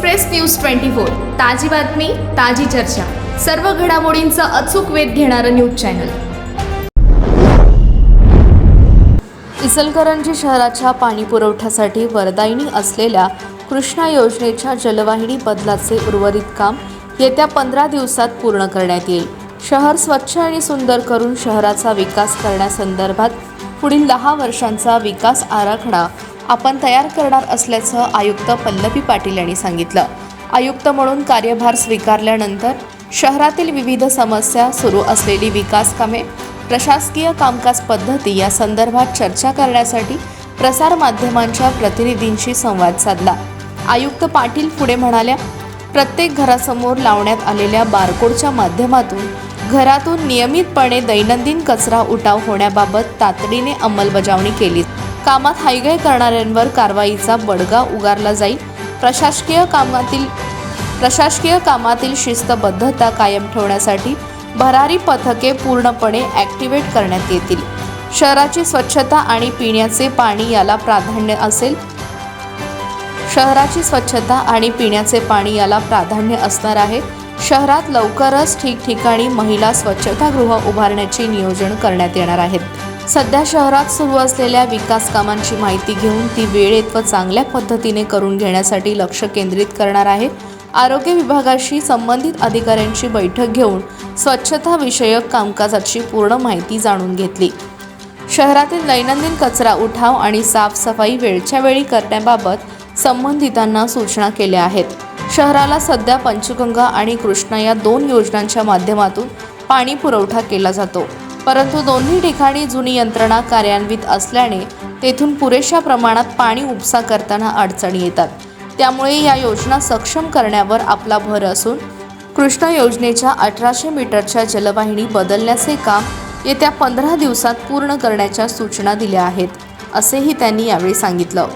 Express news twenty four. ताजी बातमी ताजी चर्चा. सर्व घडामोडींचा अचूक वेध घेणारं न्यूज चॅनल. इचलकरंजी शहराच्या पाणी पुरवठ्यासाठी वरदायिनी असलेल्या कृष्णा योजनेच्या जलवाहिनी बदलाचे उर्वरित काम येत्या पंधरा दिवसात पूर्ण करण्यात येईल. शहर स्वच्छ आणि सुंदर करून शहराचा विकास करण्यासंदर्भात पुढील दहा वर्षांचा विकास आराखडा आपण तयार करणार असल्याचं आयुक्त पल्लवी पाटील यांनी सांगितलं. आयुक्त म्हणून कार्यभार स्वीकारल्यानंतर शहरातील विविध समस्या सुरू असलेली विकास कामे प्रशासकीय कामकाज पद्धती या संदर्भात चर्चा करण्यासाठी प्रसारमाध्यमांच्या प्रतिनिधींशी संवाद साधला. आयुक्त पाटील पुढे म्हणाल्या प्रत्येक घरासमोर लावण्यात आलेल्या बारकोडच्या माध्यमातून घरातून नियमितपणे दैनंदिन कचरा उठाव होण्याबाबत तातडीने अंमलबजावणी केली. कामात हायगय करणाऱ्यांवर कारवाईचा बडगा उगारला जाईल. प्रशासकीय कामातील प्रशासकीय कामातील शिस्तबद्धता कायम ठेवण्यासाठी भरारी पथके पूर्णपणे ॲक्टिवेट करण्यात येतील. शहराची स्वच्छता आणि पिण्याचे पाणी याला प्राधान्य असेल. शहराची स्वच्छता आणि पिण्याचे पाणी याला प्राधान्य असणार आहे. शहरात लवकरच ठिकठिकाणी महिला स्वच्छतागृह उभारण्याचे नियोजन करण्यात येणार आहेत. सध्या शहरात सुरू असलेल्या विकास कामांची माहिती घेऊन ती वेळेत व चांगल्या पद्धतीने करून घेण्यासाठी लक्ष केंद्रित करणार आहे. आरोग्य विभागाशी संबंधित अधिकाऱ्यांची बैठक घेऊन स्वच्छता विषयक कामकाजाची पूर्ण माहिती जाणून घेतली. शहरातील दैनंदिन कचरा उठाव आणि साफसफाई वेळच्या वेळी करण्याबाबत संबंधितांना सूचना केल्या आहेत. शहराला सध्या पंचगंगा आणि कृष्णा या दोन योजनांच्या माध्यमातून पाणी पुरवठा केला जातो. परंतु दोन्ही ठिकाणी जुनी यंत्रणा कार्यान्वित असल्याने तेथून पुरेशा प्रमाणात पाणी उपसा करताना अडचणी येतात. त्यामुळे या योजना सक्षम करण्यावर आपला भर असून कृष्णा योजनेच्या अठराशे मीटरच्या जलवाहिनी बदलण्याचे काम येत्या पंधरा दिवसात पूर्ण करण्याच्या सूचना दिल्या आहेत असेही त्यांनी यावेळी सांगितलं.